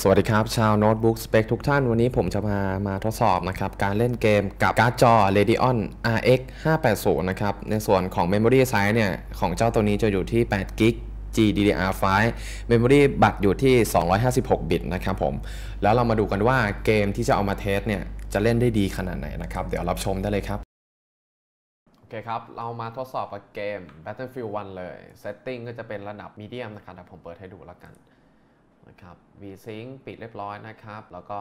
สวัสดีครับชาวโน้ตบุ๊กสเปคทุกท่านวันนี้ผมจะมามาทดสอบนะครับการเล่นเกมกับการ์ดจอ Radeon RX 580นะครับในส่วนของ Memory Size เนี่ยของเจ้าตัวนี้จะอยู่ที่8 g b GDDR5 Memory บัตรอยู่ที่ 256 บิตนะครับผม แล้วเรามาดูกันว่าเกมที่จะเอามาเทสเนี่ยจะเล่นได้ดีขนาดไหนนะครับเดี๋ยวรับชมได้เลยครับโอเคครับ เรามาทดสอบกับเกม Battlefield 1 เลย Setting ก็จะเป็นระดับ Medium นะครับเดี๋ยวผมเปิดให้ดูแล้วกัน นะครับ VSync ปิดเรียบร้อยนะครับ แล้วก็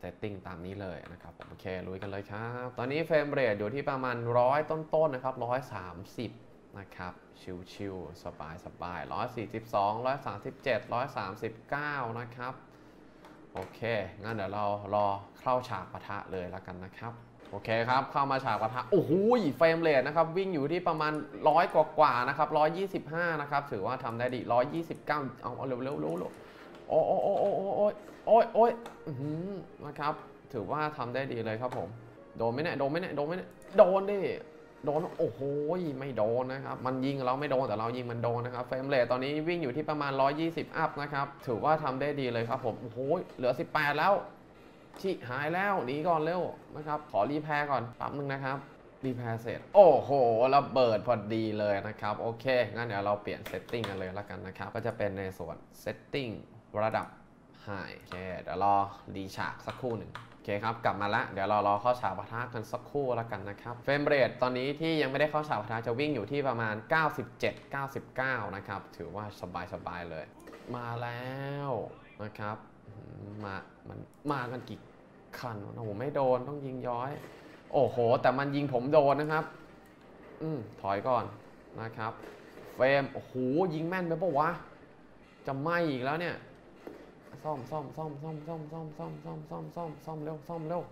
setting ตามนี้เลยนะครับโอเคลุยกันเลยครับ ตอนนี้เฟรมเรทอยู่ที่ประมาณ100ต้นๆนะครับ130นะครับ ชิวๆสบายๆ142 137 139นะครับ โอเค งั้นเดี๋ยวเรารอเข้าฉากปะทะเลยแล้วกันนะครับ โอเคครับ เข้ามาฉากปะทะ โอ้โหเฟรมเรทนะครับ วิ่งอยู่ที่ประมาณ100กว่าๆนะครับ125นะครับ ถือว่าทำได้ดี129เอาเอาเร็วๆเร็วๆ โอ้โอ้โอ้โอ้โอ้โอ้ยโอ้ยโอ้นะครับ ถือว่าทำได้ดีเลยครับผม โดนไหมเนี่ย โดนไหมเนี่ย โดนไหมเนี่ย โดนดิ โดน โอ้โห ไม่โดนนะครับ มันยิงเราไม่โดนแต่เรายิงมันโดนนะครับ เฟรมเรทตอนนี้วิ่งอยู่ที่ประมาณ 120 อัพนะครับ ถือว่าทำได้ดีเลยครับผม โอ้โห เหลือ 18 แล้ว ชิหายแล้วหนีก่อนเร็วนะครับ ขอรีแพร์ก่อนแป๊บนึงนะครับรีแพร์เสร็จโอ้โหระเบิดพอดีเลยนะครับ โอเค งั้นเดี๋ยวเราเปลี่ยนเซตติ้งกันเลยแล้วกันนะครับ ก็จะเป็นในส่วนเซตติ้ง ระดับ High โอเคเดี๋ยวรอรีฉากสักครู่หนึ่งโอเคครับ กลับมาแล้วเดี๋ยวเรารอเข้าฉากปะทะกันสักครู่แล้วกันนะครับ เฟรมเรทตอนนี้ที่ยังไม่ได้เข้าฉากปะทะจะวิ่งอยู่ที่ประมาณ 97 99 นะครับ ถือว่าสบายๆเลย มาแล้วนะครับมา มันมากันกี่คันโอ้โหไม่โดนต้องยิงย้อย โอ้โห แต่มันยิงผมโดนนะครับ อืมถอยก่อนนะครับ เฟรม โอ้โห ยิงแม่นไปปะวะ จะไหมอีกแล้วเนี่ย ซ่อมซ่อมซ่อมซ่อมซ่อมซ่อมซ่อมซ่อมซ่อมซ่อมซ่อมเร็วซ่อมเร็ว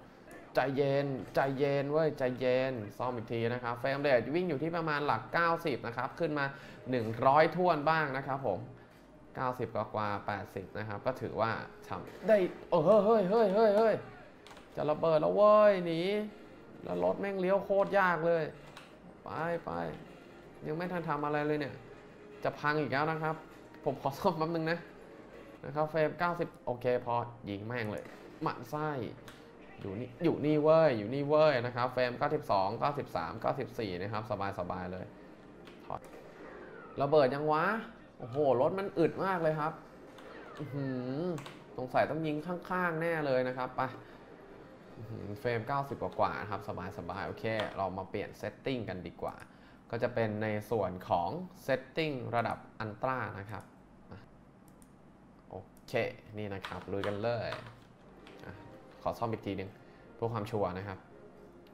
ใจเย็นใจเย็นเว้ยใจเย็นซ่อมอีกทีนะครับเฟรมเรทวิ่งอยู่ที่ประมาณหลัก 90 นะครับ ขึ้นมา 100ท่วนบ้างนะครับผม 90 กว่ากว่า 80 นะครับ ก็ถือว่าทำได้เออเฮ้ยเฮ้ยเฮ้ยเฮ้ยจะระเบิดแล้วเว้ยหนีแล้วรถแม่งเลี้ยวโคตรยากเลย ไปไปยังไม่ทันทำอะไรเลยเนี่ย จะพังอีกแล้วนะครับ ผมขอซ่อมแป๊บนึงนะ นะครับเฟรม90 โอเคพอยิงแม่งเลยหมันไส้อยู่นี่อยู่นี่เว้ยอยู่นี่เว้ยนะครับเฟรม92 93 94 นะครับ สบายสบายเลยถอดระเบิดยังวะ โอ้โห รถมันอึดมากเลยครับสงสัยต้องยิงข้างๆ แน่เลยนะครับไปเฟรม 90 กว่าๆครับ สบายสบายโอเค เรามาเปลี่ยนเซตติ้งกันดีกว่า ก็จะเป็นในส่วนของเซตติ้งระดับอันตรานะครับ เคนี่นะครับลุยกันเลยอขอซ่อมอีกทีหนึงเพื่อความชัวร์นะครับ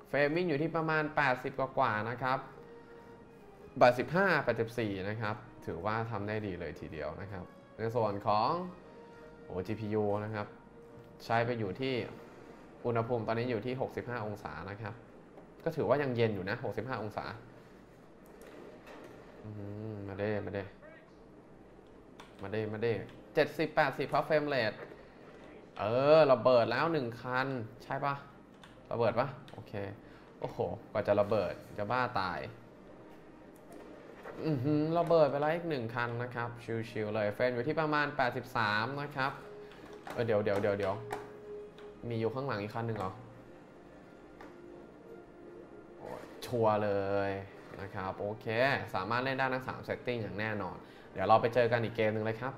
เฟรมวิ่งอยู่ที่ประมาณ 80 กว่าๆนะครับ85 84 นะครับ ถือว่าทำได้ดีเลยทีเดียวนะครับ ในส่วนของโอ้ GPU นะครับ ใช้ไปอยู่ที่อุณหภูมิตอนนี้อยู่ที่ 65 องศานะครับ ก็ถือว่ายังเย็นอยู่นะ 65 องศามาเด้มาเด้มาเด้มาเด้ 70 80ครับเฟรมเรทเออระเบิดแล้วหนึ่งคัน ใช่ปะระเบิดปะโอเค โอ้โห กว่าจะระเบิดจะบ้าตาย อือหือระเบิดไปแล้วอีกหนึ่งคันนะครับ ชิวๆเลยเฟรมอยู่ที่ประมาณ 83 นะครับ เออเดี๋ยวเดี๋ยวเดี๋ยวเดี๋ยวมีอยู่ข้างหลังอีกคันหนึ่งเหรอชัวร์เลยนะครับ โอเค สามารถเล่นได้ทั้ง3 setting อย่างแน่นอน เดี๋ยวเราไปเจอกันอีกเกมหนึ่งเลยครับ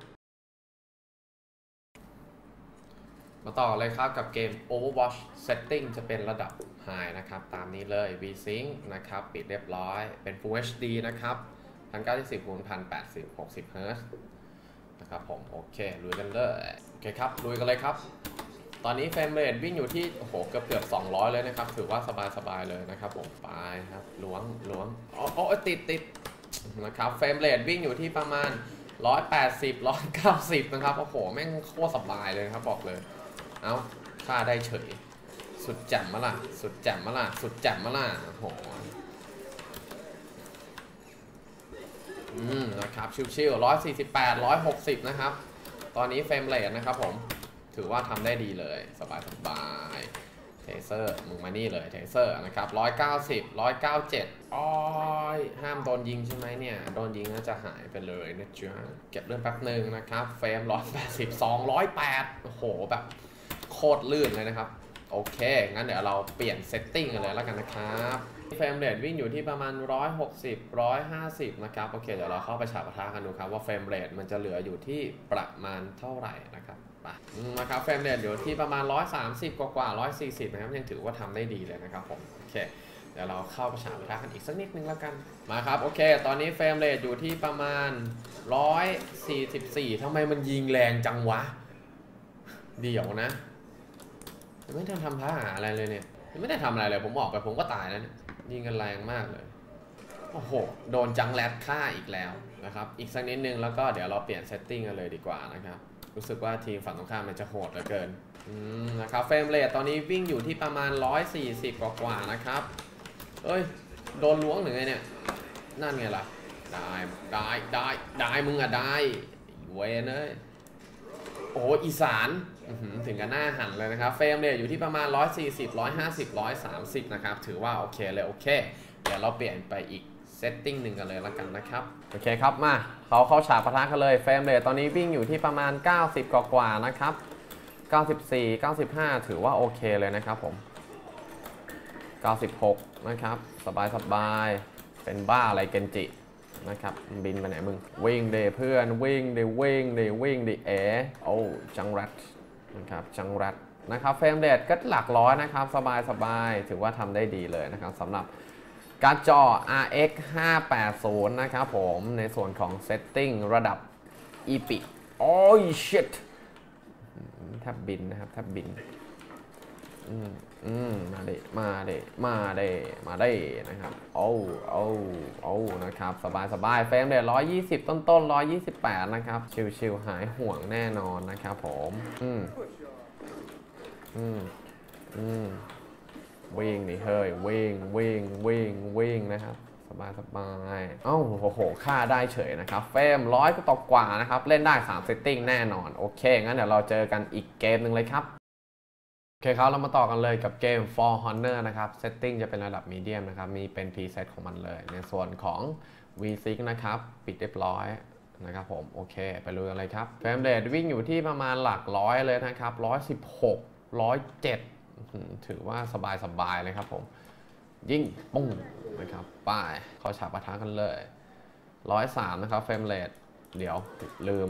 มาต่อเลยครับกับเกม Overwatch Setting จะเป็นระดับ High นะครับ ตามนี้เลย VSync นะครับ ปิดเรียบร้อยเป็น Full HD นะครับ1920คูณ1080 60 Hz นะครับผม โอเคลุยกันเลย โอเคครับ ลุยกันเลยครับ ตอนนี้เฟรมเรทวิ่งอยู่ที่ โอ้โห เกือบเกือบ200 เลยนะครับ ถือว่าสบายๆเลยนะครับผม ไปครับล้วงล้วงอ๋ออ๋อติดติดนะครับเฟรมเรทวิ่งอยู่ที่ประมาณ 180 190 นะครับ โอ้โห แม่งโคตรสบายเลยครับบอกเลย เอาค่าได้เฉย สุดแจ่มมาล่ะ สุดแจ่มมาล่ะ สุดแจ่มมาล่ะโอ้โหอืมนะครับชิวๆ148 160นะครับ ตอนนี้เฟรมเรทนะครับผมถือว่าทำได้ดีเลย สบายสบายเทเซอร์มึงมานี่เลยเทเซอร์นะครับ190 197อ้อยห้ามโดนยิงใช่ไหมเนี่ย โดนยิงน่าจะหายไปเลยนะจ๊ะเก็บเรื่องแป๊บหนึ่งนะครับ เฟรม180 208โอ้โหแบบ คตรลื่นเลยนะครับ โอเค งั้นเดี๋ยวเราเปลี่ยนเซตติ้งกันเลยแล้วกันนะครับเฟรมเรทวิ่งอยู่ที่ประมาณ 160 150 นะครับ โอเค เดี๋ยวเราเข้าไปฉาบปะทะกันดูครับว่าเฟรมเรทมันจะเหลืออยู่ที่ประมาณเท่าไหร่นะครับไปอืมนะครับเฟรมเรทอยู่ที่ประมาณ 130 กว่ากว่า140 นะครับ ยังถือว่าทำได้ดีเลยนะครับผม โอเคเดี๋ยวเราเข้าไปฉาบปะทะกันอีกสักนิดนึงแล้วกัน มาครับ โอเค ตอนนี้เฟรมเรทอยู่ที่ประมาณ 144ทำไมมันยิงแรงจังวะ เดี๋ยวนะ ยังไม่ทันทำท่าหาอะไรเลยเนี่ยยังไม่ได้ทำอะไรเลย ผมออกไปผมก็ตายแล้วเนี่ยยิงกันแรงมากเลย โอ้โห โดนจังแรดฆ่าอีกแล้วนะครับ อีกสักนิดนึงแล้วก็เดี๋ยวเราเปลี่ยนเซตติ้งกันเลยดีกว่านะครับ รู้สึกว่าทีมฝั่งตรงข้ามมันจะโหดเหลือเกินอืมนะครับเฟรมเรทตอนนี้วิ่งอยู่ที่ประมาณ 140 กว่ากว่านะครับ เอ้ย โดนล้วงหรือไงเนี่ย นั่นไงล่ะ ได้ได้ได้ได้มึงอะได้เวนเอ้ยโอ้อีสาน ถึงกันหน้าหันเลยนะครับ เฟรมเนี่ยอยู่ที่ประมาณ 140 150 130 นะครับ ถือว่าโอเคเลยโอเค เดี๋ยวเราเปลี่ยนไปอีกเซตติ้งหนึ่งกันเลยล้วกันนะครับ โอเคครับมาเขาเข้าฉากปะทะกันเลยเฟรมเรทตอนนี้วิ่งอยู่ที่ประมาณ 90 กว่ากว่านะครับ 94 95 ถือว่าโอเคเลยนะครับผม 96 นะครับ สบายสบายเป็นบ้าอะไรเกนจินะครับบินไปไหนมึง วิ่งเดเพื่อนวิ่งเดวิ่งเดวิ่งเดเอโอ้จังรัด นะครับจังรัดนะครับเฟรมเรทก็หลักร้อยนะครับ สบายสบายถือว่าทำได้ดีเลยนะครับสำหรับการจอ RX 580 นะครับผมในส่วนของ Setting ระดับ EPI โอ้ย shit แทบบินนะครับแทบบิน อืมอืมมาเดมาเดมาเดมาเดนะครับโอ้โอ้โอ้นะครับ สบายสบายเฟรมเดรท120ต้นต้นๆ128นะครับ ชิวๆหายห่วงแน่นอนนะครับผม อืมอืมอืมวิ่งดิเฮ้ยวิ่งวิ่งวิ่งวิ่งนะครับสบายสบายเอ้าโอ้โห ค่าได้เฉยนะครับ เฟรมร้อยก็ตกกว่านะครับ เล่นได้3เซตติ้งแน่นอน โอเค งั้นเดี๋ยวเราเจอกันอีกเกมหนึ่งเลยครับ โอเคครับ เรามาต่อกันเลยกับเกม For Honor นะครับ Setting จะเป็นระดับมีเดียมนะครับ มีเป็น preset ของมันเลย ในส่วนของ V6 นะครับ ปิดเรียบร้อยนะครับผม โอเค ไปลุยกันเลยครับ เฟรมเรทวิ่งอยู่ที่ประมาณหลักร้อยเลยนะครับ 116 107 ถือว่าสบายๆเลยครับผม ยิงปุ้งนะครับ ป้ายเข้าฉากปะทะกันเลย 103 นะครับ เฟรมเรทเดี๋ยวลืม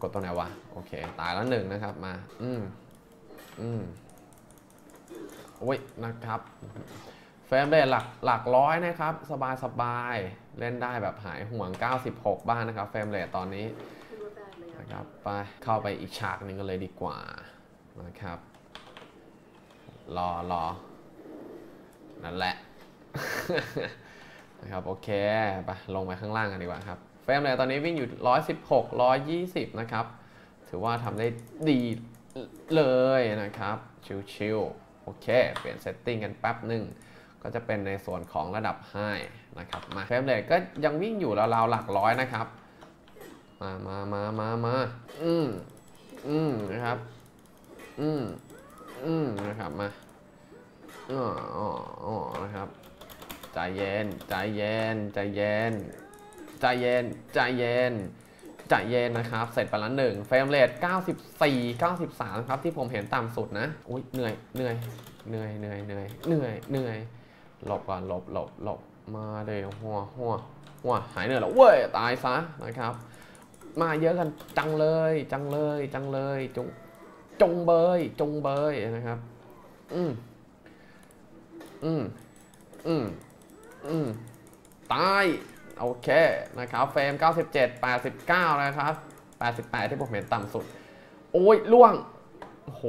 กดตัวไหนวะ โอเค ตายแล้วหนึ่งนะครับ มา อืม อืมโอ้ยนะครับเฟรมเรทหลักหลักร้อยนะครับ สบายสบายเล่นได้แบบหายห่วง 96 บ้างนะครับเฟรมเรทตอนนี้นะครับไปเข้าไปอีกฉากหนึ่งกันเลยดีกว่านะครับ รอรอนั่นแหละนะครับโอเคไปลงไปข้างล่างกันดีกว่าครับเฟรมเรทตอนนี้วิ่งอยู่ 116 120 นะครับ ถือว่าทำได้ดี เลยนะครับ ชิวๆ โอเค เปลี่ยนเซตติ้งกันแป๊บหนึ่ง ก็จะเป็นในส่วนของระดับ High นะครับ มาเฟรมเรทก็ยังวิ่งอยู่ราวๆหลักร้อยนะครับ มามามามามาอืมอืมนะครับ อืมอืมนะครับ มาอ๋ออ๋ออ๋อนะครับ ใจเย็น ใจเย็น ใจเย็น ใจเย็น ใจเย็น ใจเย็นนะครับ เสร็จไปแล้วหนึ่งเฟรมเรท94 93 ครับที่ผมเห็นต่ำสุดนะ อุ้ยเหนื่อยเหนื่อยเหนื่อยเหนื่อยเหนื่อยเหนื่อยเหนื่อยหลบก่อนหลบหลบหลบมาเดี๋ยวหัวหัวหัวหายเหนื่อยแล้วเว้ยตายซะนะครับ มาเยอะกันจังเลย จังเลย จังเลยจงจงเบยจงเบยนะครับ อืมอืมอืมอืมตาย โอเคนะครับเฟรม 97 89 นะครับ 88 ที่ผมเห็นต่ำสุด โอ้ยล่วงโอ้โห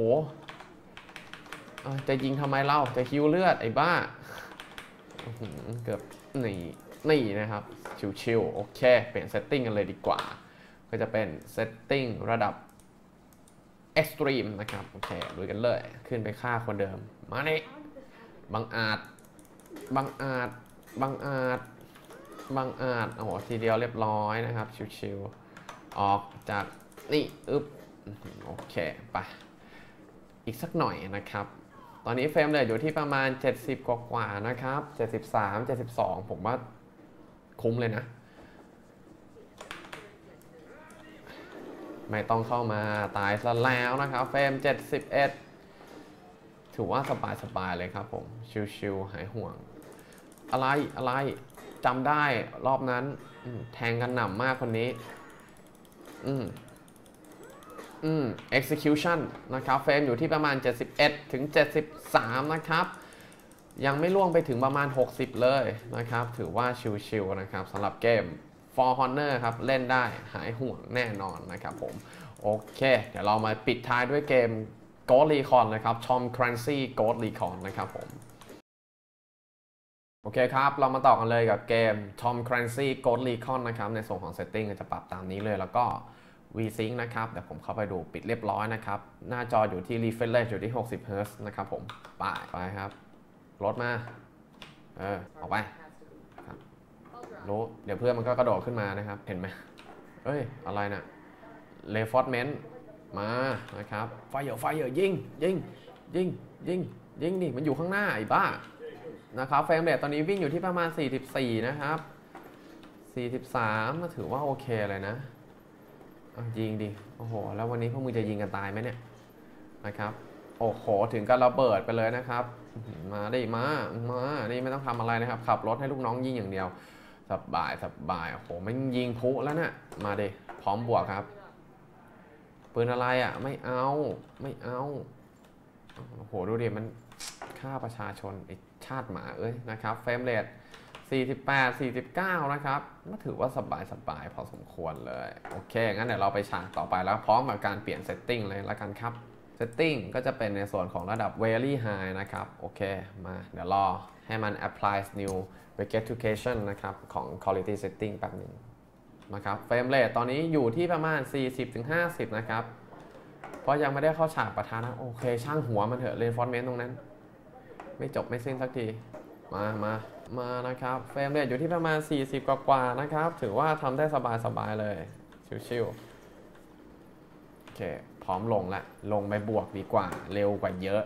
จะยิงทำไมเล่าจะคิวเลือดไอ้บ้าเกือบหนีหนีนะครับ ชิวๆโอเค เปลี่ยนเซตติ้งกันเลยดีกว่า ก็จะเป็นเซตติ้งระดับ Extreme นะครับ โอเคลุยกันเลย ขึ้นไปฆ่าคนเดิม มาเนี่บังอาจบังอาจบังอาจ บังอาจ โอ้โห ทีเดียวเรียบร้อยนะครับ ชิวๆ ออกจากนี่อึ๊บอื้อโอเค ไป อีกสักหน่อยนะครับ ตอนนี้เฟรมเรทอยู่ที่ประมาณ 70 กว่าๆนะครับ 73 72 ผมว่าคุ้มเลยนะ ไม่ต้องเข้ามาตายซะแล้วนะครับ เฟรม 71 ถือว่าสบายๆเลยครับผม ชิวๆ หายห่วง อะไร อะไร จำได้รอบนั้นแทงกันหนำมากคนนี้ อืมอืม execution นะครับ เฟรมอยู่ที่ประมาณ 71 ถึง 73 นะครับ ยังไม่ล่วงไปถึงประมาณ 60 เลยนะครับ ถือว่าชิวๆนะครับสำหรับเกม For Honor ครับ เล่นได้หายห่วงแน่นอนนะครับผม โอเค เดี๋ยวเรามาปิดท้ายด้วยเกม Ghost Recon นะครับ Tom Clancy Ghost Recon นะครับผม โอเคครับ เรามาต่อกันเลยกับเกม Tom Clancy Ghost Recon นะครับ ในส่วนของ setting จะปรับตามนี้เลย แล้วก็ VSync นะครับ เดี๋ยวผมเข้าไปดูปิดเรียบร้อยนะครับ หน้าจออยู่ที่ refresh rate อยู่ที่ 60 Hz นะครับผม ไป ไปครับรถมา เออ ออกไปครับรู้ เดี๋ยวเพื่อนมันก็กระโดดขึ้นมานะครับ เห็นไหมเอ้ย อะไรนะ่ะ reinforcement มา นะครับ ไฟเหยอไฟเหยอยิง ยิง ยิง ยิง ยิงดิมันอยู่ข้างหน้าไอ้บ้า นะครับเฟรมเรทตอนนี้วิ่งอยู่ที่ประมาณ 44 นะครับ 43ถือว่าโอเคเลยนะเอายิงดิโอ้โห แล้ววันนี้พวกมึงจะยิงกันตายไหมเนี่ยนะครับโอ้โหถึงกับระเบิดไปเลยนะครับ มาดิมามานี่ไม่ต้องทำอะไรนะครับ ขับรถให้ลูกน้องยิงอย่างเดียวสบายสบายโอ้โหมันยิงพุแล้วนะ่ะมาดิพร้อมบวกครับปืนอะไรอะ ไม่เอาไม่เอาโอ้โหดูดิมัน ฆ่าประชาชนไอชาติหมาเอ้ยนะครับเฟรมเรท48 49 นะครับก็ถือว่าสบายสบายพอสมควรเลย โอเค งั้นเดี๋ยวเราไปฉากต่อไปแล้วพร้อมกับการเปลี่ยนเซตติ้งเลยละกันครับเซตติ้งก็จะเป็นในส่วนของระดับ very high นะครับ โอเค มาเดี๋ยวรอให้มัน apply new vegetation นะครับ ของ quality setting แป๊บหนึงนะครับเฟรมเรทตอนนี้อยู่ที่ประมาณ 40-50 นะครับ เพราะยังไม่ได้เข้าฉากประทานะ โอเค ช่างหัวมันเถอะ reinforcement ตรงนั้น ไม่จบไม่สิ้นสักที มามามานะครับ เฟรมเรทอยู่ที่ประมาณ 40 กว่ากว่านะครับ ถือว่าทำได้สบายๆเลย ชิวๆโอเค พร้อมลงละ ลงไปบวกดีกว่า เร็วกว่าเยอะ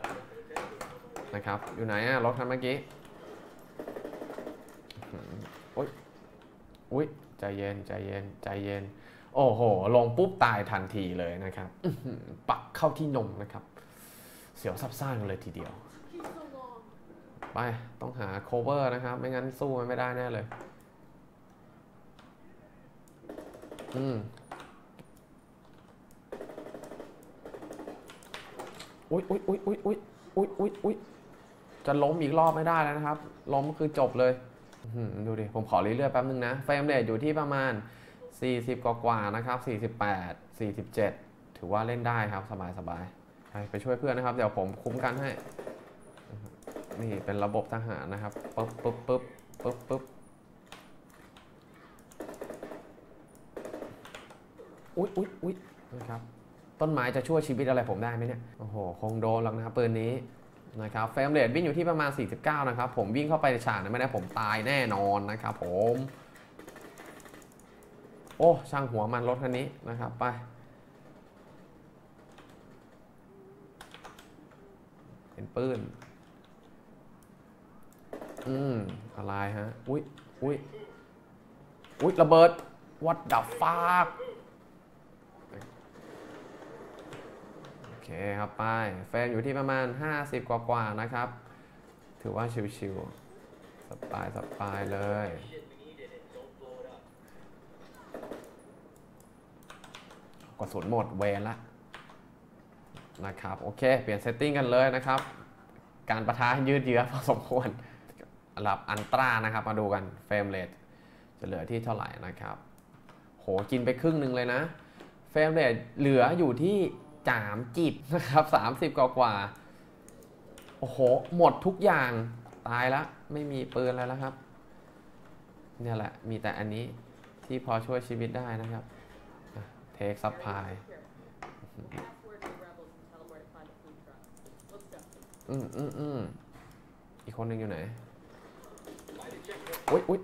นะครับ อยู่ไหนอะรถคันเมื่อกี้อื้อหืออุ๊ยอุ๊ยใจเย็นใจเย็นใจเย็น โอ้โห ลงปุ๊บตายทันทีเลยนะครับ ปักเข้าที่นมนะครับ เสียวซับซ่านเลยทีเดียว ไป ต้องหา cover นะครับ ไม่งั้นสู้มันไม่ได้แน่เลย อืมอุ๊ยอุ๊ยอุ๊ยอุ๊ยอุ๊ยอุ๊ยอุ๊ยอุ๊ยจะล้มอีกรอบไม่ได้แล้วนะครับ ล้มคือจบเลยดูดิ ผมขอเรื่อยๆแป๊บนึงนะ เฟรมเรทอยู่ที่ประมาณ 40 กว่าๆนะครับ 48 47 ถือว่าเล่นได้ครับ สบายๆไปช่วยเพื่อนนะครับ เดี๋ยวผมคุ้มกันให้ นี่เป็นระบบทหารนะครับปึ๊บปึ๊บปึ๊บปึ๊บปึ๊บอุ๊ยอุ๊ยอุ๊ยนะครับต้นไม้จะช่วยชีวิตอะไรผมได้ไหมเนี่ย โอ้โห คงโดนหรอกนะครับปืนนี้นะครับเฟรมเรทวิ่งอยู่ที่ประมาณ 49 นะครับ ผมวิ่งเข้าไปในฉากนั้นไม่ได้ผมตายแน่นอนนะครับผม โอ้ช่างหัวมันรถคันนี้นะครับไปเป็นปืน อืมอะไรฮะ อุ๊ยอุ๊ยอุ๊ยระเบิด what the fuck โอเคครับไปแฟนอยู่ที่ประมาณ 50 กว่ากว่าๆนะครับ ถือว่าชิวๆสบายสบายเลยกระสุนหมดเวนละนะครับ โอเค เปลี่ยนเซตติ้งกันเลยนะครับ การประทะยืดเยื้อพอสมควร ระดับอันตรานะครับ มาดูกันเฟรมเรทจะเหลือที่เท่าไหร่นะครับ โหกินไปครึ่งหนึ่งเลยนะเฟรมเรทเหลืออยู่ที่จามจิบนะครับ30กว่ากว่า โอ้โห หมดทุกอย่างตายละไม่มีปืนแล้วแล้วครับ เนี่ยแหละ มีแต่อันนี้ที่พอช่วยชีวิตได้นะครับเทคซับพายอืมอืมอืมอีกคนหนึ่งอยู่ไหน อุ๊ยอุ๊ย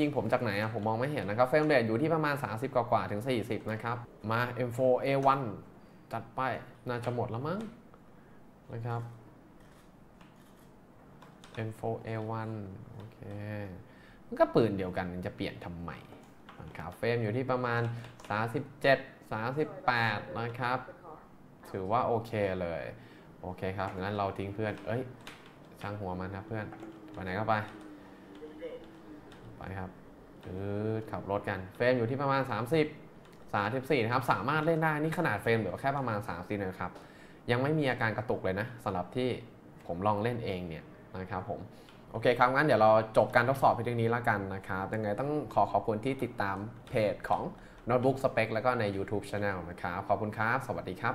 ยิงผมจากไหนอะผมมองไม่เห็นนะครับ เฟรมเรทอยู่ที่ประมาณ 30 กว่ากว่าถึง 40 นะครับ มา M4 A1 จัดไป น่าจะหมดแล้วมั้งนะครับ M4A1 โอเค มันก็ปืนเดียวกันจะเปลี่ยนทำไมนะครับเฟรมอยู่ที่ประมาณ 37 38 นะครับ ถือว่าโอเคเลย โอเคครับงั้นเราทิ้งเพื่อน เอ้ยช่างหัวมันครับเพื่อน ไปไหนก็ไป ไปครับจืดขับรถกัน เฟรมอยู่ที่ประมาณ 30 34นะครับ สามารถเล่นได้นี่ขนาดเฟรมเหลือแค่ประมาณ 30นะครับ ยังไม่มีอาการกระตุกเลยนะสำหรับที่ผมลองเล่นเองเนี่ยนะครับผมโอเคครับงั้นเดี๋ยวเราจบการทดสอบเพียงเท่านี้แล้วกันนะครับยังไงต้องขอขอบคุณที่ติดตามเพจของ Notebook Spec แล้วก็ใน YouTube Channel นะครับ ขอบคุณครับ สวัสดีครับ